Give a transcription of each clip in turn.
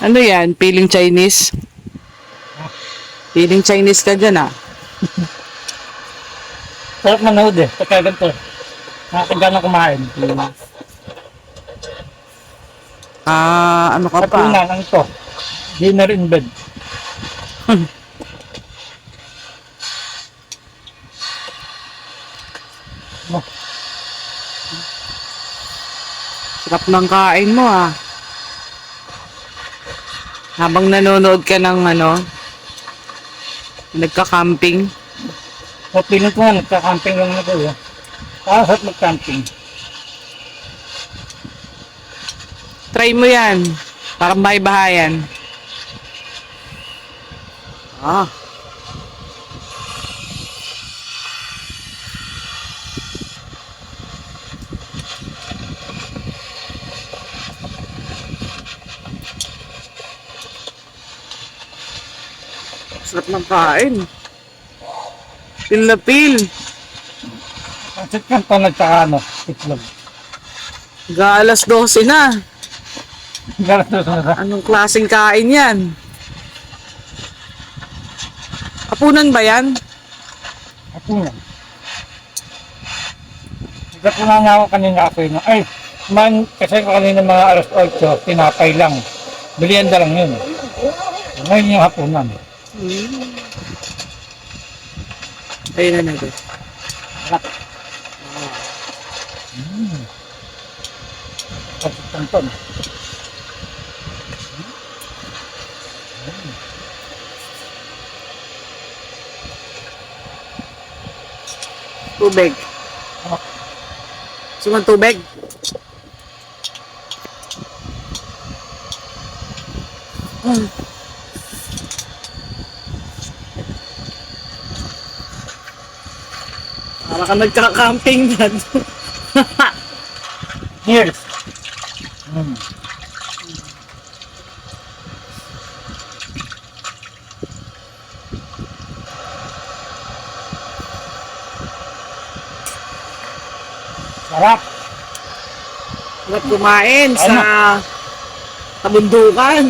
Ano yan? Feeling Chinese? Feeling Chinese ka dyan ah. Sarap manood eh. Pagka ganito. Nakakagana kumain. Ah, ano ka pa? Kapunan, ano to? Dinner in bed. Sarap ng kain mo ah. Habang nanonood ka ng ano, nagka-camping. So, piling ko nga, nagka-camping lang na eh. Kahit mag-camping. Try mo yan. Parang bahay-bahayan. Ah. Sarap ng kain. Pil na pil. Ang sit kanto nagka ano, itlog. Ga alas 12 na. Ganito na Anong klaseng kain yan? Hapunan ba yan? Kapunan. Nagkapunan nga ako kanina ako yun. Ay, man, kasi ko kanina mga alas 8, tinapay lang. Bilienda lang yun. Ngayon yung hapunan. Ayun na natin. Kasi kanto. Tubig. Gusto mo ng tubig? Hmm. Para ka nagka-camping dyan. Cheers! Mm. Sarap! Sarap kumain sa kabundukan.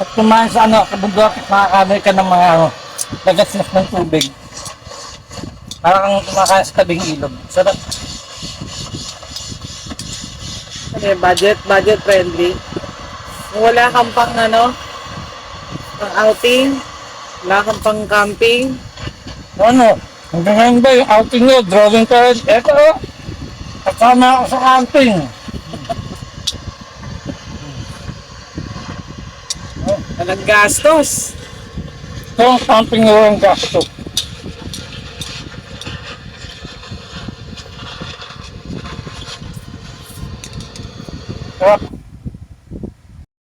At kumain sa ano, kabundok, makakamoy ka ng mga ano, lagasnas ng tubig. Parang kumakain sa tabing ilog. Sarap. Ano yun, budget, budget friendly. Kung wala kang pang ano, pang outing, wala kang pang camping, Ano? Hanggang ngayon ba yung outing nyo, drawing card? Eto oh! Kasama ako sa camping. walang gastos. Ito ang camping nyo ang gasto. Sarap.